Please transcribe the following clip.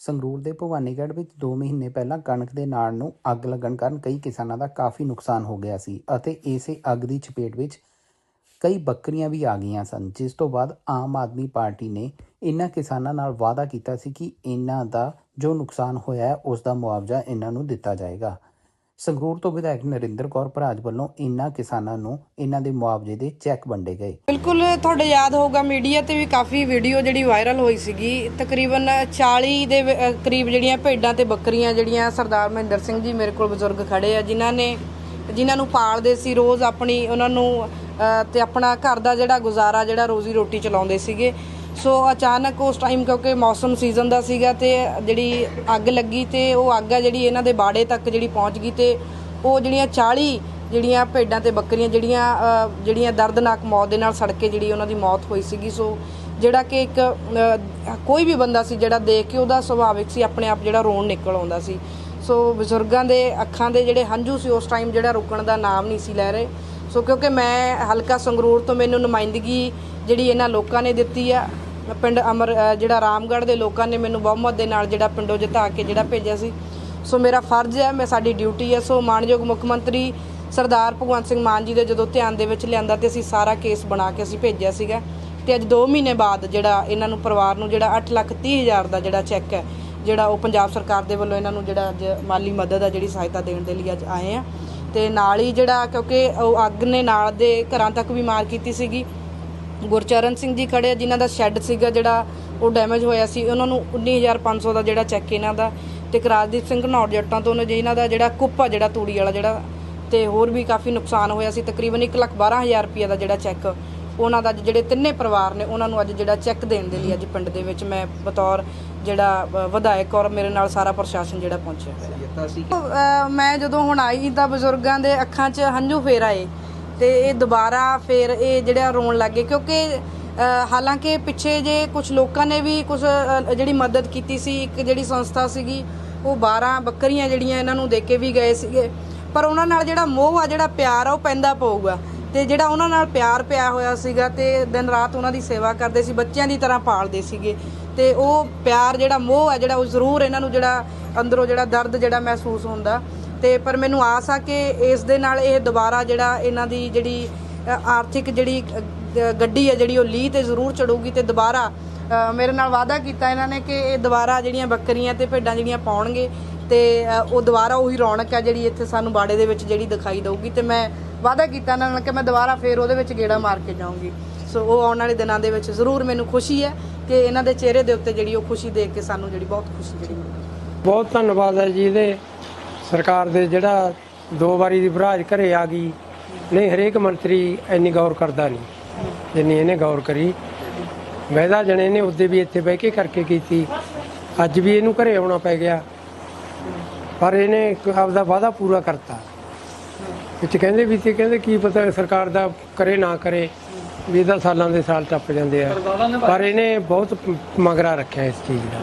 ਸੰਗਰੂਰ ਦੇ ਭਵਾਨੀਗੜ੍ਹ ਵਿੱਚ 2 ਮਹੀਨੇ ਪਹਿਲਾਂ ਕਣਕ ਦੇ ਨਾੜ ਨੂੰ ਅੱਗ ਲੱਗਣ ਕਾਰਨ ਕਈ ਕਿਸਾਨਾਂ ਦਾ ਕਾਫੀ ਨੁਕਸਾਨ ਹੋ ਗਿਆ ਸੀ ਅਤੇ ਇਸੇ ਅੱਗ ਦੀ ਚਪੇਟ ਵਿੱਚ ਕਈ ਬੱਕਰੀਆਂ ਵੀ ਆ ਗਈਆਂ ਸਨ, ਜਿਸ ਤੋਂ ਬਾਅਦ ਆਮ ਆਦਮੀ ਪਾਰਟੀ ਨੇ ਇਹਨਾਂ ਕਿਸਾਨਾਂ ਨਾਲ ਵਾਅਦਾ ਕੀਤਾ ਸੀ ਕਿ ਇਹਨਾਂ ਦਾ ਜੋ ਨੁਕਸਾਨ ਹੋਇਆ ਹੈ, ਉਸ ਦਾ ਮੁਆਵਜ਼ਾ ਇਹਨਾਂ ਨੂੰ ਦਿੱਤਾ ਜਾਏਗਾ। ਸੰਗਰੂਰ ਤੋਂ ਵਿਧਾਇਕ ਨਰਿੰਦਰ ਕੌਰ ਭਰਾਜ ਵੱਲੋਂ ਇਨ੍ਹਾਂ ਕਿਸਾਨਾਂ ਨੂੰ ਇਹਨਾਂ ਦੇ ਮੁਆਵਜ਼ੇ ਦੇ ਚੈੱਕ ਵੰਡੇ ਗਏ। ਬਿਲਕੁਲ ਤੁਹਾਡੇ ਯਾਦ ਹੋਊਗਾ ਮੀਡੀਆ ਤੇ ਵੀ ਕਾਫੀ ਵੀਡੀਓ ਜਿਹੜੀ ਵਾਇਰਲ ਹੋਈ ਸੀਗੀ। ਤਕਰੀਬਨ 40 ਦੇ ਵ- ਕਰੀਬ ਜਿਹੜੀਆਂ ਭੇਡਾਂ ਤੇ ਬੱਕਰੀਆਂ ਜਿਹੜੀਆਂ ਸਰਦਾਰ ਮਹਿੰਦਰ ਸਿੰਘ ਜੀ ਮੇਰੇ ਕੋਲ ਬਜ਼ੁਰਗ ਖੜੇ ਆ ਜਿਨ੍ਹਾਂ ਨੇ ਜਿਨ੍ਹਾਂ ਨੂੰ ਪਾਲਦੇ ਸੀ ਰੋਜ਼ ਆਪਣੀ ਉਹਨਾਂ ਨੂੰ ਅਹ, ਤੇ ਆਪਣਾ ਘਰ ਦਾ ਜਿਹੜਾ ਗੁਜ਼ਾਰਾ ਜਿਹੜਾ ਰੋਜ਼ੀ ਰੋਟੀ ਚਲਾਉਂਦੇ ਸੀਗੇ। ਸੋ ਅਚਾਨਕ ਉਸ ਟਾਈਮ ਕਿਉਂਕਿ ਮੌਸਮ ਸੀਜ਼ਨ ਦਾ ਸੀਗਾ ਤੇ ਜਿਹੜੀ ਅੱਗ ਲੱਗੀ ਤੇ ਉਹ ਅੱਗ ਆ ਜਿਹੜੀ ਇਹਨਾਂ ਦੇ ਬਾੜੇ ਤੱਕ ਜਿਹੜੀ ਪਹੁੰਚ ਗਈ ਤੇ ਉਹ ਜਿਹੜੀਆਂ 40 ਜਿਹੜੀਆਂ ਭੇਡਾਂ ਤੇ ਬੱਕਰੀਆਂ ਜਿਹੜੀਆਂ ਜਿਹੜੀਆਂ ਦਰਦਨਾਕ ਮੌਤ ਦੇ ਨਾਲ ਸੜ ਕੇ ਜਿਹੜੀ ਉਹਨਾਂ ਦੀ ਮੌਤ ਹੋਈ ਸੀਗੀ। ਸੋ ਜਿਹੜਾ ਕਿ ਇੱਕ ਕੋਈ ਵੀ ਬੰਦਾ ਸੀ ਜਿਹੜਾ ਦੇਖ ਕੇ ਉਹਦਾ ਸੁਭਾਵਿਕ ਸੀ, ਆਪਣੇ ਆਪ ਜਿਹੜਾ ਰੋਣ ਨਿਕਲ ਆਉਂਦਾ ਸੀ। ਸੋ ਬਜ਼ੁਰਗਾਂ ਦੇ ਅੱਖਾਂ ਦੇ ਜਿਹੜੇ ਹੰਝੂ ਸੀ, ਉਸ ਟਾਈਮ ਜਿਹੜਾ ਰੁਕਣ ਦਾ ਨਾਮ ਨਹੀਂ ਸੀ ਲੈ ਰਹੇ। ਸੋ ਕਿਉਂਕਿ ਮੈਂ ਹਲਕਾ ਸੰਗਰੂਰ ਤੋਂ ਮੈਨੂੰ ਨੁਮਾਇੰਦਗੀ ਜਿਹੜੀ ਇਹਨਾਂ ਲੋਕਾਂ ਨੇ ਦਿੱਤੀ ਆ ਪਿੰਡ ਅਮਰ ਜਿਹੜਾ ਰਾਮਗੜ੍ਹ ਦੇ ਲੋਕਾਂ ਨੇ ਮੈਨੂੰ ਬਹੁਮਤ ਦੇ ਨਾਲ ਜਿਹੜਾ ਪਿੰਡੋਂ ਜਿਤਾ ਕੇ ਜਿਹੜਾ ਭੇਜਿਆ ਸੀ। ਸੋ ਮੇਰਾ ਫਰਜ਼ ਹੈ, ਮੈਂ ਸਾਡੀ ਡਿਊਟੀ ਹੈ, ਸੋ ਮਾਨਯੋਗ ਮੁੱਖ ਮੰਤਰੀ ਸਰਦਾਰ ਭਗਵੰਤ ਸਿੰਘ ਮਾਨ ਜੀ ਦੇ ਜਦੋਂ ਧਿਆਨ ਦੇ ਵਿੱਚ ਲਿਆਂਦਾ ਤੇ ਅਸੀਂ ਸਾਰਾ ਕੇਸ ਬਣਾ ਕੇ ਅਸੀਂ ਭੇਜਿਆ ਸੀਗਾ। ਤੇ ਅੱਜ 2 ਮਹੀਨੇ ਬਾਅਦ ਜਿਹੜਾ ਇਹਨਾਂ ਨੂੰ ਪਰਿਵਾਰ ਨੂੰ ਜਿਹੜਾ 8 ਲੱਖ 30 ਹਜ਼ਾਰ ਦਾ ਜਿਹੜਾ ਚੈੱਕ ਹੈ, ਜਿਹੜਾ ਉਹ ਪੰਜਾਬ ਸਰਕਾਰ ਦੇ ਵੱਲੋਂ ਇਹਨਾਂ ਨੂੰ ਜਿਹੜਾ ਅੱਜ ਮਾਲੀ ਮਦਦ ਆ, ਜਿਹੜੀ ਸਹਾਇਤਾ ਦੇਣ ਦੇ ਲਈ ਅੱਜ ਆਏ ਆ। ਤੇ ਨਾਲ ਹੀ ਜਿਹੜਾ ਕਿਉਂਕਿ ਉਹ ਅੱਗ ਨੇ ਨਾਲ ਦੇ ਘਰਾਂ ਤੱਕ ਵੀ ਮਾਰ ਕੀਤੀ ਸੀਗੀ। ਗੁਰਚਰਨ ਸਿੰਘ ਜੀ ਖੜੇ ਆ, ਜਿਨ੍ਹਾਂ ਦਾ ਸ਼ੈੱਡ ਸੀਗਾ ਜਿਹੜਾ ਉਹ ਡੈਮੇਜ ਹੋਇਆ ਸੀ। ਉਹਨਾਂ ਨੂੰ 19500 ਦਾ ਜਿਹੜਾ ਚੈੱਕ ਇਹਨਾਂ ਦਾ ਤੇ ਕਰਾਜਦੀਪ ਸਿੰਘ ਘਨੌਰ ਜੱਟਾਂ ਤੋਂ ਉਹਨਾਂ ਜਿਹਨਾਂ ਦਾ ਜਿਹੜਾ ਕੁੱਪ ਜਿਹੜਾ ਤੂੜੀ ਵਾਲਾ ਜਿਹੜਾ ਤੇ ਹੋਰ ਵੀ ਕਾਫੀ ਨੁਕਸਾਨ ਹੋਇਆ ਸੀ। ਤਕਰੀਬਨ 112000 ਰੁਪਏ ਦਾ ਜਿਹੜਾ ਚੈੱਕ ਉਹਨਾਂ ਦਾ ਅੱਜ ਜਿਹੜੇ ਤਿੰਨੇ ਪਰਿਵਾਰ ਨੇ ਉਹਨਾਂ ਨੂੰ ਅੱਜ ਜਿਹੜਾ ਚੈੱਕ ਦੇਣ ਦੇ ਲਈ ਅੱਜ ਪਿੰਡ ਦੇ ਵਿੱਚ ਮੈਂ ਬਤੌਰ ਜਿਹੜਾ ਵਿਧਾਇਕ ਔਰ ਮੇਰੇ ਨਾਲ ਸਾਰਾ ਪ੍ਰਸ਼ਾਸਨ ਜਿਹੜਾ ਪਹੁੰਚਿਆ ਮੈਂ ਜਦੋਂ ਹੁਣ ਆਈ ਤਾਂ ਬਜ਼ੁਰਗਾਂ ਦੇ ਅੱਖਾਂ 'ਚ ਹੰਝੂ ਫੇਰ ਆਏ। ਤੇ ਇਹ ਦੁਬਾਰਾ ਫਿਰ ਇਹ ਜਿਹੜਾ ਰੋਣ ਲੱਗੇ ਕਿਉਂਕਿ ਹਾਲਾਂਕਿ ਪਿੱਛੇ ਜੇ ਕੁਝ ਲੋਕਾਂ ਨੇ ਵੀ ਕੁਝ ਜਿਹੜੀ ਮਦਦ ਕੀਤੀ ਸੀ, ਇੱਕ ਜਿਹੜੀ ਸੰਸਥਾ ਸੀਗੀ, ਉਹ 12 ਬੱਕਰੀਆਂ ਜਿਹੜੀਆਂ ਇਹਨਾਂ ਨੂੰ ਦੇ ਕੇ ਵੀ ਗਏ ਸੀਗੇ। ਪਰ ਉਹਨਾਂ ਨਾਲ ਜਿਹੜਾ ਮੋਹ ਆ, ਜਿਹੜਾ ਪਿਆਰ ਆ, ਉਹ ਪੈਂਦਾ ਪਊਗਾ। ਤੇ ਜਿਹੜਾ ਉਹਨਾਂ ਨਾਲ ਪਿਆਰ ਪਿਆ ਹੋਇਆ ਸੀਗਾ ਤੇ ਦਿਨ ਰਾਤ ਉਹਨਾਂ ਦੀ ਸੇਵਾ ਕਰਦੇ ਸੀ, ਬੱਚਿਆਂ ਦੀ ਤਰ੍ਹਾਂ ਪਾਲਦੇ ਸੀਗੇ। ਤੇ ਉਹ ਪਿਆਰ ਜਿਹੜਾ ਮੋਹ ਆ, ਜਿਹੜਾ ਉਹ ਜ਼ਰੂਰ ਇਹਨਾਂ ਨੂੰ ਜਿਹੜਾ ਅੰਦਰੋਂ ਜਿਹੜਾ ਦਰਦ ਜਿਹੜਾ ਮਹਿਸੂਸ ਹੁੰਦਾ ਤੇ ਪਰ ਮੈਨੂੰ ਆਸ ਆ ਕਿ ਇਸ ਦੇ ਨਾਲ ਇਹ ਦੁਬਾਰਾ ਜਿਹੜਾ ਇਹਨਾਂ ਦੀ ਜਿਹੜੀ ਆਰਥਿਕ ਜਿਹੜੀ ਗੱਡੀ ਹੈ ਜਿਹੜੀ ਉਹ ਲੀਹ ਤੇ ਜ਼ਰੂਰ ਚੜੂਗੀ ਤੇ ਦੁਬਾਰਾ ਮੇਰੇ ਨਾਲ ਵਾਅਦਾ ਕੀਤਾ ਇਹਨਾਂ ਨੇ ਕਿ ਇਹ ਦੁਬਾਰਾ ਜਿਹੜੀਆਂ ਬੱਕਰੀਆਂ ਤੇ ਭੇਡਾਂ ਜਿਹੜੀਆਂ ਪਾਉਣਗੇ ਤੇ ਉਹ ਦੁਬਾਰਾ ਉਹੀ ਰੌਣਕ ਹੈ ਜਿਹੜੀ ਇੱਥੇ ਸਾਨੂੰ ਬਾੜੇ ਦੇ ਵਿੱਚ ਜਿਹੜੀ ਦਿਖਾਈ ਦਊਗੀ ਤੇ ਮੈਂ ਵਾਅਦਾ ਕੀਤਾ ਇਹਨਾਂ ਨਾਲ ਕਿ ਮੈਂ ਦੁਬਾਰਾ ਫੇਰ ਉਹਦੇ ਵਿੱਚ ਗੇੜਾ ਮਾਰ ਕੇ ਜਾਊਂਗੀ। ਸੋ ਉਹ ਆਉਣ ਵਾਲੇ ਦਿਨਾਂ ਦੇ ਵਿੱਚ ਜ਼ਰੂਰ ਮੈਨੂੰ ਖੁਸ਼ੀ ਹੈ ਕਿ ਇਹਨਾਂ ਦੇ ਚਿਹਰੇ ਦੇ ਉੱਤੇ ਜਿਹੜੀ ਉਹ ਖੁਸ਼ੀ ਦੇਖ ਕੇ ਸਾਨੂੰ ਜਿਹੜੀ ਬਹੁਤ ਖੁਸ਼ੀ ਜਿਹੜੀ ਮਿਲੀ। ਬਹੁਤ ਧੰਨਵਾਦ ਹੈ ਜੀ ਇਹਦੇ। ਸਰਕਾਰ ਦੇ ਜਿਹੜਾ ਦੋ ਵਾਰੀ ਦੀ ਭਰਾਜ ਘਰੇ ਆ ਗਈ ਨਹੀਂ ਹਰੇਕ ਮੰਤਰੀ ਇੰਨੀ ਗੌਰ ਕਰਦਾ ਨਹੀਂ ਜਿੰਨੀ ਇਹਨੇ ਗੌਰ ਕਰੀ। ਵੈਦਾ ਜਣੇ ਨੇ ਉਹਦੇ ਵੀ ਇੱਥੇ ਬਹਿ ਕੇ ਕਰਕੇ ਕੀਤੀ। ਅੱਜ ਵੀ ਇਹਨੂੰ ਘਰੇ ਆਉਣਾ ਪੈ ਗਿਆ। ਪਰ ਇਹਨੇ ਆਪਦਾ ਵਾਅਦਾ ਪੂਰਾ ਕਰਤਾ। ਵਿੱਚ ਕਹਿੰਦੇ ਵੀ ਸੀ ਕਹਿੰਦੇ ਕੀ ਪਤਾ ਸਰਕਾਰ ਦਾ ਕਰੇ ਨਾ ਕਰੇ ਵੀ ਇਹਦਾ ਸਾਲਾਂ ਦੇ ਸਾਲ ਟੱਪ ਜਾਂਦੇ ਆ। ਪਰ ਇਹਨੇ ਬਹੁਤ ਮਗਰਾ ਰੱਖਿਆ ਇਸ ਚੀਜ਼ ਦਾ।